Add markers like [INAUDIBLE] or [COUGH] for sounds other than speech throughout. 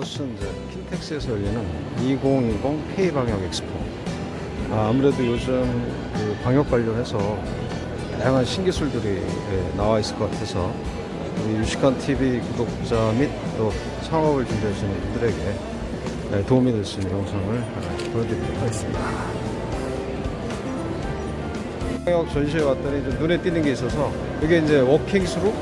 이곳은 이제 킨텍스에서 열리는 2020 K 방역 엑스포. 아, 아무래도 요즘 그 방역 관련해서 다양한 신기술들이 예, 나와 있을 것 같아서 유식한 TV 구독자 및 또 창업을 준비하시는 분들에게 예, 도움이 될 수 있는 영상을 아, 보여드리도록 하겠습니다. 방역 전시회 왔더니 좀 눈에 띄는 게 있어서 이게 이제 워킹스루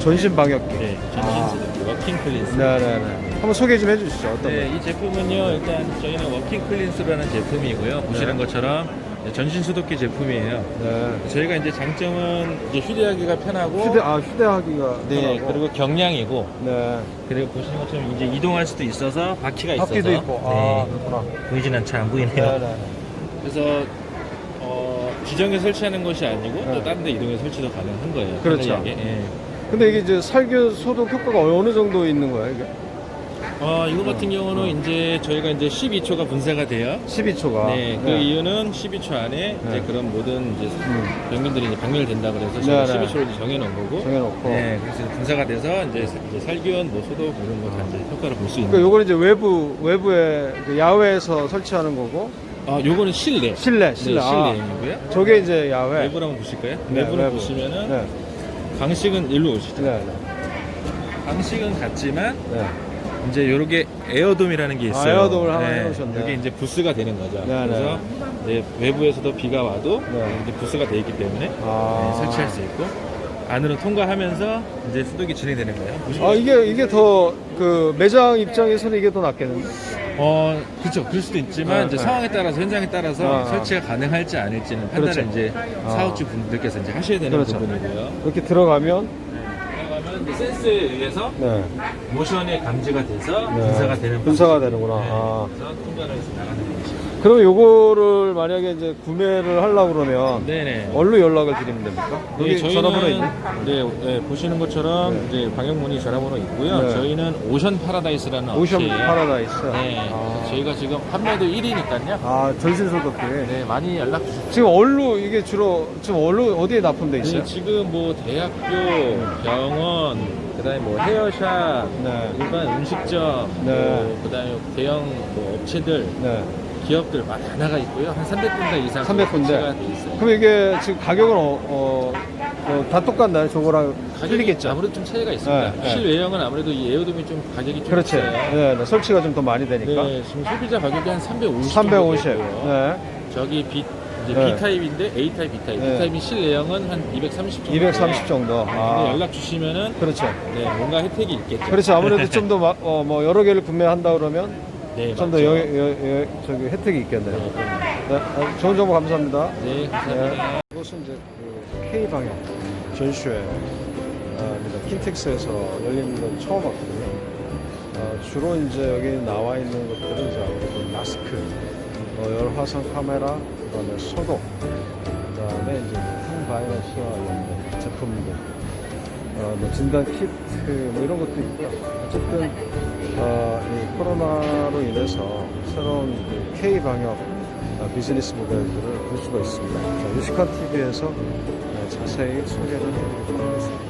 전신 방역기. 네, 전신수도 워킹 클린스. 네 네 네. 한번 소개 좀 해주시죠. 어떤 네, 이 제품은요, 일단 저희는 워킹 클린스라는 제품이고요. 보시는 네. 것처럼 전신 수도기 제품이에요. 거? 네. 저희가 이제 장점은 이제 휴대하기가 편하고, 휴대 아 휴대하기가 네, 편하고. 그리고 경량이고, 네. 그리고 보시는 것처럼 이제 이동할 수도 있어서 바퀴가 있어서, 바퀴도 있고. 아 네, 그렇구나. 보이진 않죠, 안 보이네요. 네네. 그래서 어, 지정에 설치하는 것이 아니고 네. 또 다른 데 이동해 설치도 가능한 거예요. 그렇죠. 편리하게. 예. 근데 이게 이제 살균 소독 효과가 어느 정도 있는 거야 이게? 어, 이거 같은 경우는 이제 저희가 이제 12초가 분사가 돼요. 12초가. 네, 그 이유는 12초 안에 네. 이제 그런 모든 이제 음. 병균들이 이제 박멸된다 그래서 네, 저희가 네. 12초를 이제 정해놓은 거고. 정해놓고. 네, 그래서 분사가 돼서 이제, 이제 살균, 뭐 소독 이런 거 다 이제 효과를 볼 수 있는. 그러니까 요거는 이제 외부 외부에 그 야외에서 설치하는 거고 아, 요거는 실내. 실내 실내. 네, 아, 실내용이고요. 저게 이제 야외. 한번 보실까요? 네, 외부를 외부. 보시면은 네. 방식은 일로 오시죠. 네. 방식은 같지만 네. 이제 요렇게 에어돔이라는 게 있어요. 아, 에어돔을 하나 해놓으셨네. 이게 이제 부스가 되는 거죠. 네, 그래서 이제 외부에서도 비가 와도 네. 이제 부스가 돼 있기 때문에 아. 네, 설치할 수 있고 안으로 통과하면서 이제 수독이 진행되는 거예요. 보시면 아 이게 이게 더 그 매장 입장에서는 이게 더 낫겠는데? 어, 그렇죠. 그럴 수도 있지만 네, 이제 네. 상황에 따라서 현장에 따라서 아, 아. 설치가 가능할지 아닐지는 판단을 그렇죠. 이제 아. 사업주 분들께서 이제 하셔야 되는 그렇죠. 부분이고요. 이렇게 들어가면 들어가면 이제 센서에 의해서 네. 모션이 감지가 돼서 네. 분사가 되는 분사가. 되는구나. 네. 아. 그래서 통과를 해서 나가는 방식. 그럼 요거를 만약에 이제 구매를 하려고 그러면 네네. 어디로 연락을 드리면 됩니까? 네, 여기 저희는 전화번호 있네. 네, 네, 보시는 것처럼 네. 이제 방역문의 전화번호 있고요. 네. 저희는 오션 파라다이스라는 오션 업체예요. 파라다이스. 네, 아, 저희가 지금 판매도 1위니까요. 아 전신 소독기. 네, 많이 연락 주세요. 지금 얼루 이게 주로 지금 얼루 어디에 납품돼 있어요? 네, 지금 뭐 대학교, 병원, 그다음에 뭐 헤어샵, 네. 일반 음식점, 네. 뭐 그다음에 대형 뭐 업체들, 네. 기업들 하나가 있고요. 한 300군데 이상 300 군데? 설치가 돼 있어요. 그럼 이게 지금 가격은 어, 어, 어, 다 똑같나요? 저거랑 가격이 틀리겠죠? 아무래도 좀 차이가 있습니다. 네, 네. 실외형은 아무래도 이 에어돔이 좀 가격이 좀 그렇지. 있어요. 네, 네, 설치가 좀 더 많이 되니까. 네, 지금 소비자 가격이 한 350. 350. 정도. 네. 저기 B 이제 네. B 타입인데 A 타입, B 타입. 네. B 타입이 실내형은 한 230 정도. 230 정도. 네, 아. 연락 주시면은 그렇죠. 네, 뭔가 혜택이 있겠죠. 그렇죠. 아무래도 [LAUGHS] 좀더 어, 뭐 여러 개를 구매한다 그러면 네, 좀 더 맞죠. 여, 여, 여, 저기 혜택이 있겠네요. 네. 네, 아, 좋은 정보 감사합니다. 네, 감사합니다. 이것은 이제 그 K 방역 전시회입니다. 킨텍스에서 열리는 건 처음 왔거든요. 어, 주로 이제 여기 나와 있는 것들은 이제 아무래도 마스크, 어, 열화상 카메라, 그다음에 소독, 그다음에 이제 항바이러스와 관련된 제품들, 어, 뭐 진단 키트 뭐 이런 것도 있고요. 어쨌든 어, 이 코로나로 인해서 새로운 그 K 방역 어, 비즈니스 모델들을 볼 수가 있습니다. 자, 유식한 TV에서 자세히 소개를 해드리도록 하겠습니다.